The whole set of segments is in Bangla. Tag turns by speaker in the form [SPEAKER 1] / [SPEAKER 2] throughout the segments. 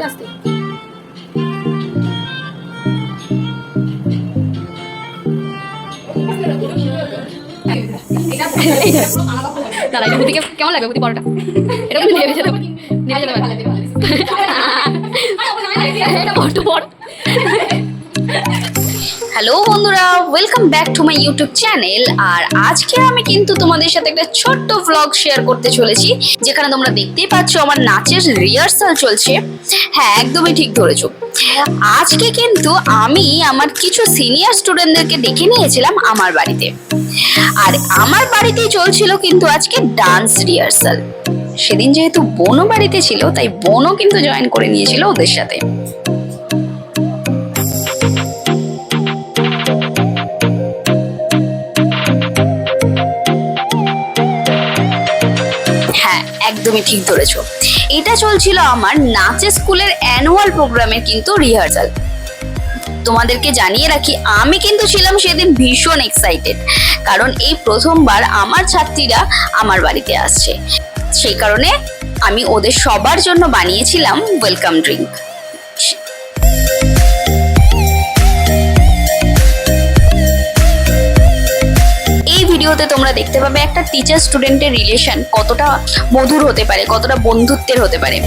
[SPEAKER 1] আস্তে আস্তে। এটা কেমন লাগবে বুদ্ধি পরোটা? এটা কিন্তু নেমে যেতে যেতে পারে এটা বড় হ্যালো বন্ধুরা welcome back to my YouTube channel আর আজকে আমি কিন্তু তোমাদের সাথে একটা ছোট্ট ভ্লগ শেয়ার করতে চলেছি, যেখানে তোমরা দেখতেই পাচ্ছ আমার নাচের রিহার্সাল চলছে। হ্যাঁ একদমই ঠিক ধরেছো। আজকে কিন্তু আমি আমার কিছু সিনিয়র স্টুডেন্টদেরকে ডেকে নিয়েছিলাম আমার বাড়িতে। আর আমার বাড়িতেই চলছিল কিন্তু আজকে ডান্স রিহার্সাল সেদিন যেহেতু বোনও বাড়িতে ছিল, তাই বোনও কিন্তু জয়েন করে নিয়েছিল ওদের সাথে। একদমই ঠিক ধরেছ। এটা চলছিল আমার নাচের স্কুলের অ্যানুয়াল প্রোগ্রামের কিন্তু রিহার্সাল তোমাদেরকে জানিয়ে রাখি, আমি কিন্তু ছিলাম সেদিন ভীষণ এক্সাইটেড কারণ এই প্রথমবার আমার ছাত্রীরা আমার বাড়িতে আসছে। সেই কারণে আমি ওদের সবার জন্য বানিয়েছিলাম ওয়েলকাম ড্রিঙ্ক ভিডিওতে তোমরা দেখতে পাবে একটা টিচার স্টুডেন্টের রিলেশন কতটা মধুর হতে পারে, কতটা বন্ধুত্বের হতে পারে।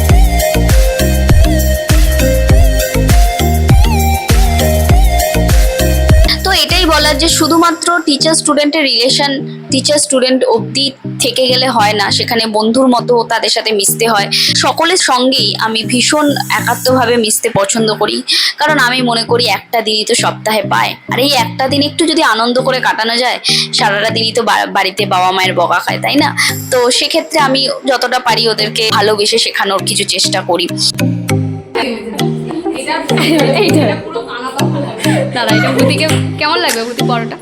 [SPEAKER 1] তো এটাই বলার যে শুধুমাত্র টিচার স্টুডেন্টের রিলেশন টিচার স্টুডেন্ট অবধি থেকে গেলে হয় না। সেখানে বন্ধুর মতো তাদের সাথে মিশতে হয়। সকলের সঙ্গেই আমি ভীষণ একাত্মভাবে মিশতে পছন্দ করি। কারণ আমি মনে করি একটা দিনই তো সপ্তাহে পায়। আর এই একটা দিন একটু যদি আনন্দ করে কাটানো যায়, সারাটা দিনই তো বাড়িতে বাবা মায়ের বকা খায়, তাই না? তো সেক্ষেত্রে আমি যতটা পারি ওদেরকে ভালোবেসে শেখানোর কিছু চেষ্টা করি। কেমন লাগবে পরোটা?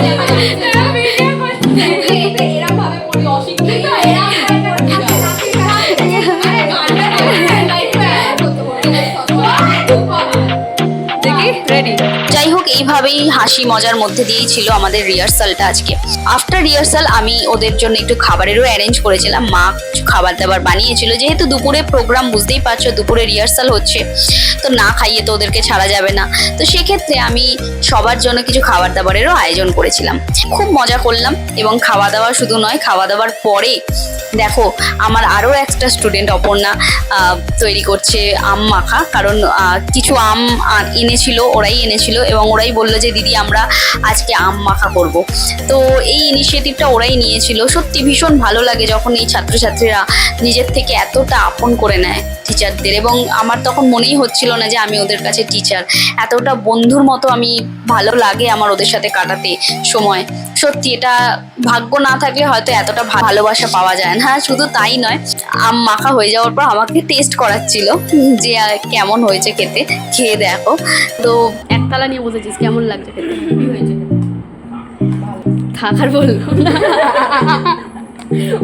[SPEAKER 1] Thank you. যাই হোক, এইভাবেই হাসি মজার মধ্যে দিয়েই ছিল আমাদের রিহার্সালটা আজকে। আফটার রিহার্সাল আমি ওদের জন্য একটু খাবারেরও অ্যারেঞ্জ করেছিলাম। মা খাবার দাবার বানিয়েছিল। যেহেতু দুপুরে প্রোগ্রাম বুঝতেই পারছ, দুপুরে রিহার্সাল হচ্ছে, তো না খাইয়ে তো ওদেরকে ছাড়া যাবে না। তো সেক্ষেত্রে আমি সবার জন্য কিছু খাবার দাবারেরও আয়োজন করেছিলাম। খুব মজা করলাম এবং খাওয়া দাওয়া শুধু নয়, খাওয়া দাওয়ার পরে দেখো, আমার আরও একটা স্টুডেন্ট অপর্ণা তৈরি করছে আম মাখা। কারণ কিছু আম এনেছিল ওরাই এনেছিল এবং ওরাই বলল যে, দিদি, আমরা আজকে আম মাখা করব। তো এই ইনিশিয়েটিভটা ওরাই নিয়েছিল। সত্যি ভীষণ ভালো লাগে যখন এই ছাত্রছাত্রীরা নিজের থেকে এতটা আপন করে নেয় টিচারদের এবং আমার তখন মনেই হচ্ছিল না যে, আমি ওদের কাছে টিচার এতটা বন্ধুর মতো আমি ভালো লাগে আমার ওদের সাথে কাটাতে সময়। সত্যি এটা ভাগ্য না থাকলে হয়তো এতটা ভালোবাসা পাওয়া যায় না। শুধু তাই নয়, আম মাখা হয়ে যাওয়ার পর আমাকে টেস্ট করাচ্ছিল যে কেমন হয়েছে খেতে? খেয়ে দেখো। তো একতলা নিয়ে বসেছিস কেমন লাগছে খেতে? খাকার বলল।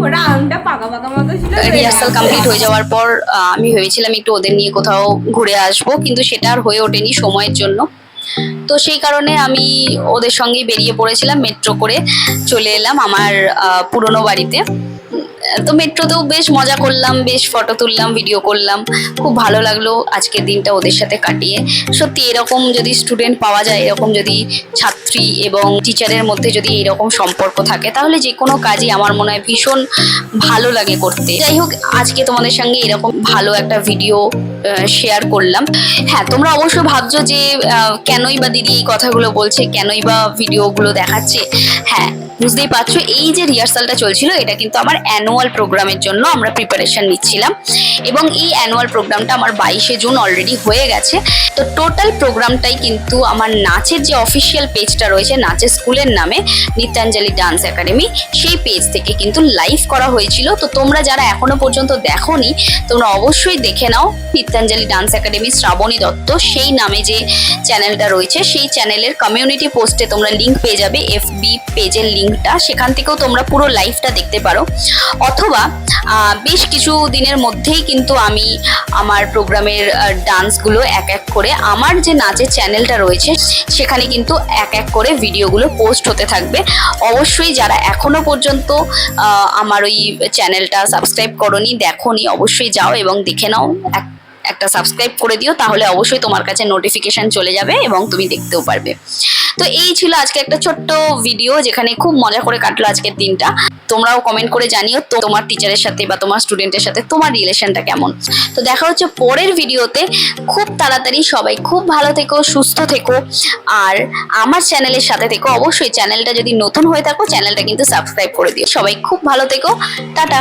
[SPEAKER 2] ওরা আমটা পাকা পাকা মতো ছিল
[SPEAKER 1] রিহার্সাল কমপ্লিট হয়ে যাওয়ার পর আমি ভেবেছিলাম একটু ওদের নিয়ে কোথাও ঘুরে আসব কিন্তু সেটা আর হয়ে ওঠেনি সময়ের জন্য। তো সেই কারণে আমি ওদের সঙ্গেই বেরিয়ে পড়েছিলাম মেট্রো করে চলে এলাম আমার পুরনো বাড়িতে। তো মেট্রোতেও বেশ মজা করলাম, বেশ ফটো তুললাম ভিডিও করলাম। খুব ভালো লাগল আজকের দিনটা ওদের সাথে কাটিয়ে। সত্যি এরকম যদি স্টুডেন্ট পাওয়া যায়, এরকম যদি ছাত্রী এবং টিচারের মধ্যে যদি এরকম সম্পর্ক থাকে, তাহলে যে কোনো কাজই আমার মনে হয় ভীষণ ভালো লাগে করতে। যাই হোক, আজকে তোমাদের সঙ্গে এরকম ভালো একটা ভিডিও শেয়ার করলাম। হ্যাঁ তোমরা অবশ্য ভাবছ যে কেনই বা দিদি এই কথাগুলো বলছে, কেনই বা ভিডিওগুলো দেখাচ্ছে? হ্যাঁ বুঝতেই পারছ, এই যে রিহার্সালটা চলছিল, এটা কিন্তু আমার অ্যানুয়াল প্রোগ্রামের জন্য আমরা প্রিপারেশন নিচ্ছিলাম। এবং এই অ্যানুয়াল প্রোগ্রামটা আমার বাইশে জুন অলরেডি হয়ে গেছে। তো টোটাল প্রোগ্রামটাই কিন্তু আমার নাচের যে অফিসিয়াল পেজটা রয়েছে, নাচের স্কুলের নামে নিত্যাঞ্জলি ডান্স একাডেমি সেই পেজ থেকে কিন্তু লাইভ করা হয়েছিল। তো তোমরা যারা এখনও পর্যন্ত দেখোনি, তোমরা অবশ্যই দেখে নাও নিত্যাঞ্জলি ডান্স একাডেমি শ্রাবণী দত্ত। সেই নামে যে চ্যানেলটা রয়েছে, সেই চ্যানেলের কমিউনিটি পোস্টে তোমরা লিঙ্ক পেয়ে যাবে। এফবি পেজের লিঙ্কটা সেখান থেকেও তোমরা পুরো লাইভটা দেখতে পারো। অথবা বেশ কিছু দিনের মধ্যেই কিন্তু আমি আমার প্রোগ্রামের ডান্সগুলো এক এক করে, আমার যে নাচের চ্যানেলটা রয়েছে, সেখানে কিন্তু এক এক করে ভিডিওগুলো পোস্ট হতে থাকবে। অবশ্যই যারা এখনও পর্যন্ত আমার ওই চ্যানেলটা সাবস্ক্রাইব করনি, দেখোনি, অবশ্যই যাও এবং দেখে নাও। এক- একটা সাবস্ক্রাইব করে দিও, তাহলে অবশ্যই তোমার কাছে নোটিফিকেশন চলে যাবে এবং তুমি দেখতেও পারবে। তো এই ছিল আজকে একটা ছোট্ট ভিডিও যেখানে খুব মজা করে কাটলো আজকের দিনটা তোমরাও কমেন্ট করে জানিও তো তোমার টিচারের সাথে বা তোমার স্টুডেন্টের সাথে তোমার রিলেশনটা কেমন তো দেখা হচ্ছে পরের ভিডিওতে খুব তাড়াতাড়ি সবাই খুব ভালো থেকো সুস্থ থেকো আর আমার চ্যানেলের সাথে থেকো অবশ্যই চ্যানেলটা যদি নতুন হয়ে থাকো চ্যানেলটা কিন্তু সাবস্ক্রাইব করে দিও সবাই খুব ভালো থেকো টাটা